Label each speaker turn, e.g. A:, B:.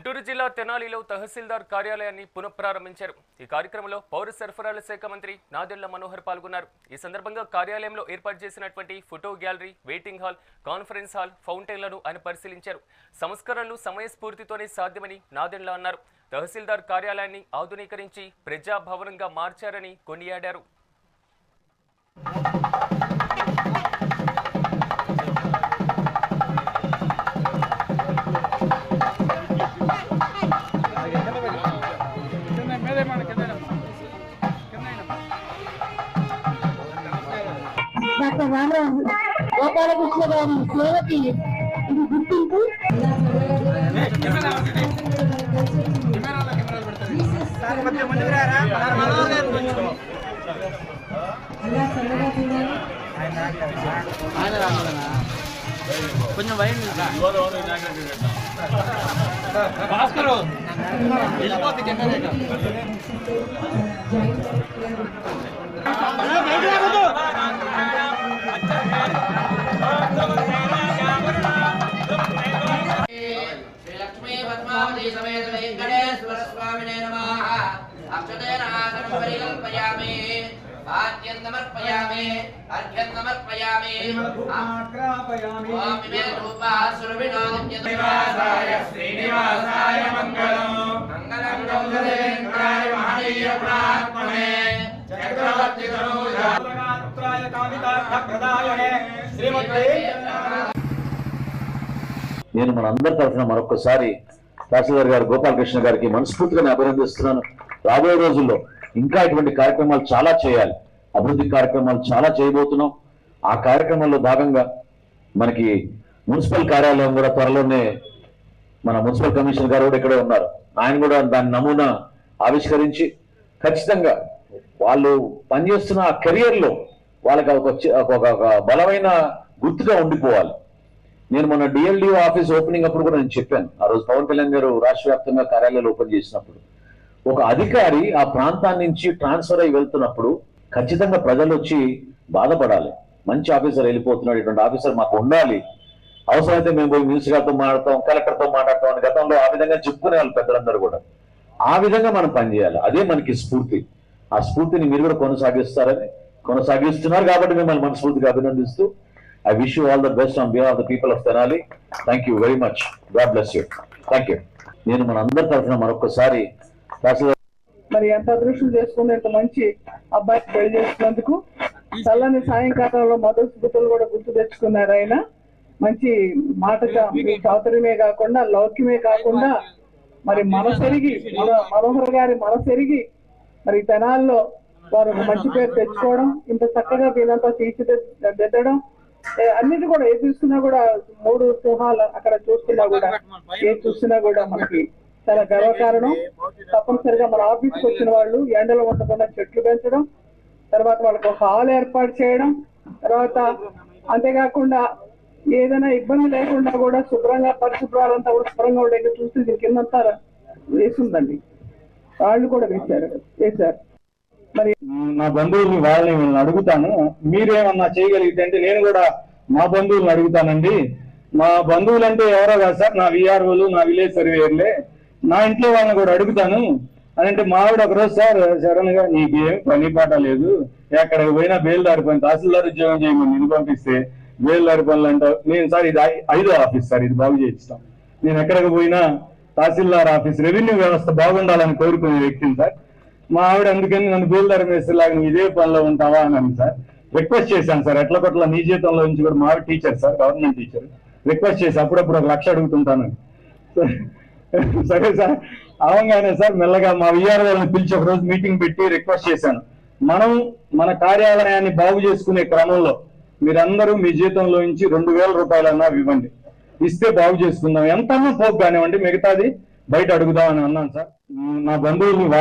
A: గుంటూరు జిల్లా తెనాలిలో తహసీల్దార్ కార్యాలయాన్ని పునఃప్రారంభించారు. ఈ కార్యక్రమంలో పౌర సరఫరాల శాఖ మంత్రి నాదెళ్ళ మనోహర్ పాల్గొన్నారు. ఈ సందర్భంగా కార్యాలయంలో ఏర్పాటు చేసినటువంటి photo gallery waiting hall conference hall ఫౌంటైన్లను ఆయన పరిశీలించారు. సంస్కరణలు సమయస్ఫూర్తితోనే సాధ్యమని నాదెళ్ళ అన్నారు. తహసీల్దార్ కార్యాలయాన్ని ఆధునీకరించి ప్రజాభవనంగా మార్చారని కొనియాడారు.
B: డాక్టర్ రామరావు గోపాలకృష్ణ గారి సేవకి ఇది గుర్తింపు
C: కొంచెం
D: వైన్ భాస్కర్ వెళ్ళిపోతే శ్రీలక్ష్మీ శ్రీనివాసాయ మంగళం మంగళం గౌరవేంద్రాయ మహనీయ ప్రాత్మనే చక్రవర్తి
E: నేను మనందరి తరఫున మరొకసారి తహసీల్దార్ గారు గోపాలకృష్ణ గారికి మనస్ఫూర్తిగా నేను అభినందిస్తున్నాను. రాబోయే రోజుల్లో ఇంకా ఇటువంటి కార్యక్రమాలు చాలా చేయాలి. అభివృద్ధి కార్యక్రమాలు చాలా చేయబోతున్నాం. ఆ కార్యక్రమంలో భాగంగా మనకి మున్సిపల్ కార్యాలయం కూడా త్వరలోనే మన మున్సిపల్ కమిషనర్ గారు కూడా ఇక్కడే ఉన్నారు. ఆయన కూడా దాని నమూనా ఆవిష్కరించి ఖచ్చితంగా వాళ్ళు పనిచేస్తున్న ఆ కెరియర్లో వాళ్ళకి ఒక ఒక బలమైన గుర్తుగా ఉండిపోవాలి. నేను మన డిఎల్డిఓ ఆఫీస్ ఓపెనింగ్ అప్పుడు కూడా నేను చెప్పాను. ఆ రోజు పవన్ కళ్యాణ్ గారు రాష్ట్ర వ్యాప్తంగా కార్యాలయాలు ఓపెన్ చేసినప్పుడు. ఒక అధికారి ఆ ప్రాంతాన్ని నుంచి ట్రాన్స్ఫర్ అయి వెళ్తున్నప్పుడు ఖచ్చితంగా ప్రజలు వచ్చి బాధపడాలి. మంచి ఆఫీసర్ వెళ్ళిపోతున్నాడు ఇటువంటి ఆఫీసర్ మాకు ఉండాలి. అవసరమైతే మేము పోయి మ్యూనిసిపాలిటీతో మాట్లాడతాం కలెక్టర్తో మాట్లాడతాం అని గతంలో ఆ విధంగా చెప్పుకునే వాళ్ళు పెద్దలందరూ కూడా. ఆ విధంగా మనం పనిచేయాలి. అదే మనకి స్ఫూర్తి. ఆ స్ఫూర్తిని మీరు కూడా కొనసాగిస్తారని కొనసాగిస్తున్నారు కాబట్టి మిమ్మల్ని మనస్ఫూర్తిగా అభినందిస్తూ I wish you all the best on behalf the people of Tenali thank you very much God bless you thank you నేను మన అందరి తరఫున మరొకసారి
F: మరి ఎంత అదృష్టం చేసుకుని ఇంత మంచి అబ్బాయి పెళ్ళి చేసుకున్నందుకు చల్లని సాయంకాలంలో మొదటి స్మృతులు కూడా గుర్తు తెచ్చుకున్నారు ఆయన. మంచి మాట చా- కాకుండా లౌక్యమే కాకుండా మరి మనసెరిగి మన మనోహర్ గారి మనసెరిగి మరి తెనాల్లో వారు మంచి పేరు తెచ్చుకోవడం ఇంత చక్కగా వీళ్ళంతా తీర్చిదిద్దడం అన్నిటి కూడా ఏ చూస్తున్నా కూడా మూడు సింహాలు అక్కడ చూస్తున్నా కూడా ఏ చూస్తున్నా కూడా మనకి చాలా గర్వకారణం తప్పనిసరిగా మన ఆఫీస్కి వచ్చిన వాళ్ళు ఎండలో ఉండకుండా చెట్లు పెంచడం తర్వాత వాళ్ళకి ఒక హాల్ ఏర్పాటు చేయడం తర్వాత అంతేకాకుండా ఏదైనా ఇబ్బంది లేకుండా కూడా శుభ్రంగా పరిశుభ్రాలంతా కూడా శుభ్రంగా ఉండేది చూస్తే దీని కిందంతా వేసిందండి. వాళ్ళు కూడా వేశారు. వేశారు. మరి
G: నా బంధువుల్ని వాళ్ళని వీళ్ళని అడుగుతాను. మీరేమన్నా చేయగలిగితే అంటే నేను కూడా మా బంధువుల్ని అడుగుతానండి. మా బంధువులు అంటే ఎవరో కాదు సార్ నా విఆర్ఓలు నా విలేజ్ సర్వేయర్లే. నా ఇంట్లో వాళ్ళని కూడా అడుగుతాను. అని అంటే మా ఆవిడ ఒకరోజు సార్ సడన్గా నీకేం పని పాట లేదు. ఎక్కడికి పోయినా బేల్దారి పని తహసీల్దార్ ఉద్యోగం చేయమని నిన్ను పంపిస్తే బేల్దారి పనులు అంటావు. నేను సార్ ఇది ఐదో ఆఫీస్ సార్ ఇది బాగు చేయిస్తాం. నేను ఎక్కడికి పోయినా తహసీల్దార్ ఆఫీస్ రెవెన్యూ వ్యవస్థ బాగుండాలని కోరుకునే వ్యక్తిని సార్. మా ఆవిడ అందుకని నన్ను బేల్దారి మేస్త్రిలాగా నువ్వు ఇదే పనిలో ఉంటావా అని సార్. రిక్వెస్ట్ చేశాను సార్. ఎట్ల కొట్ల నీ జీతంలో నుంచి కూడా మా teacher sir government teacher. Request చేసి అప్పుడప్పుడు ఒక లక్ష అడుగుతుంటాను. సరే సార్. అవగానే సార్ మెల్లగా మా విఆర్ వాళ్ళని పిలిచి ఒక రోజు మీటింగ్ పెట్టి రిక్వెస్ట్ చేశాను. మనం మన కార్యాలయాన్ని బాగు చేసుకునే క్రమంలో మీరందరూ మీ జీతంలో నుంచి రెండు వేల రూపాయలన్నా ఇవ్వండి. ఇస్తే బాగు చేసుకుందాం. ఎంతన్నా పోపు కానివ్వండి మిగతాది బయట అడుగుదాం అని అన్నాను సార్. నా బంధువుల్ని